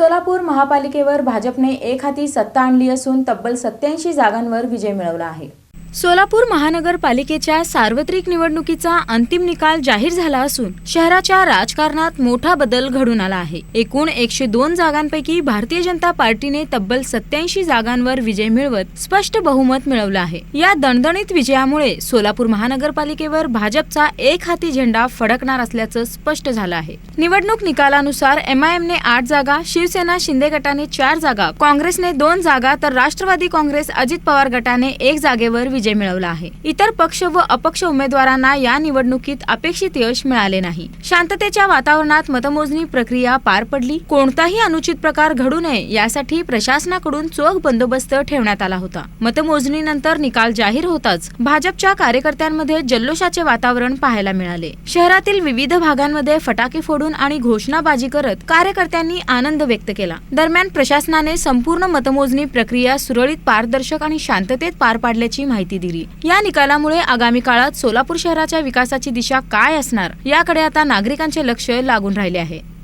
सोलापूर महापालिकेवर भाजपने एक हाती सत्ता आणली असून तब्बल सत्याऐंशी जागांवर विजय मिळवला आहे. सोलापूर महानगरपालिकेच्या सार्वत्रिक निवडणुकीचा अंतिम निकाल जाहीर झाला असून शहराच्या राजकारणात मोठा बदल घडून आला आहे. एकूण एकशे दोन जागांपैकी भारतीय जनता पार्टीने तब्बल सत्याऐंशी जागांवर विजय मिळवत स्पष्ट बहुमत मिळवलं आहे. या दणदणीत विजयामुळे सोलापूर महानगरपालिकेवर भाजपचा एक हाती झेंडा फडकणार असल्याचं स्पष्ट झालं आहे. निवडणूक निकालानुसार एमआयएमने आठ जागा शिवसेना शिंदे गटाने चार जागा काँग्रेसने दोन जागा तर राष्ट्रवादी काँग्रेस अजित पवार गटाने एक जागेवर विजय मिळवला आहे. इतर पक्ष व अपक्ष उमेदवारांना या निवडणुकीत अपेक्षित यश मिळाले नाही. शांततेच्या वातावरणात मतमोजणी प्रक्रिया पार पडली. कोणताही अनुचित प्रकार घडू नये यासाठी प्रशासनाकडून चोख बंदोबस्त ठेवण्यात आला होता. मतमोजणीनंतर निकाल जाहीर होताच भाजपच्या कार्यकर्त्यांमध्ये जल्लोषाचे वातावरण पाहायला मिळाले. शहरातील विविध भागांमध्ये फटाके फोडून आणि घोषणाबाजी करत कार्यकर्त्यांनी आनंद व्यक्त केला. दरम्यान प्रशासनाने संपूर्ण मतमोजणी प्रक्रिया सुरळीत पारदर्शक आणि शांततेत पार पाडल्याची माहिती दिली. या निकालामुळे आगामी काळात सोलापूर शहराच्या विकासाची दिशा काय असणार? याकडे आता नागरिकांचे लक्ष लागून राहिले आहे.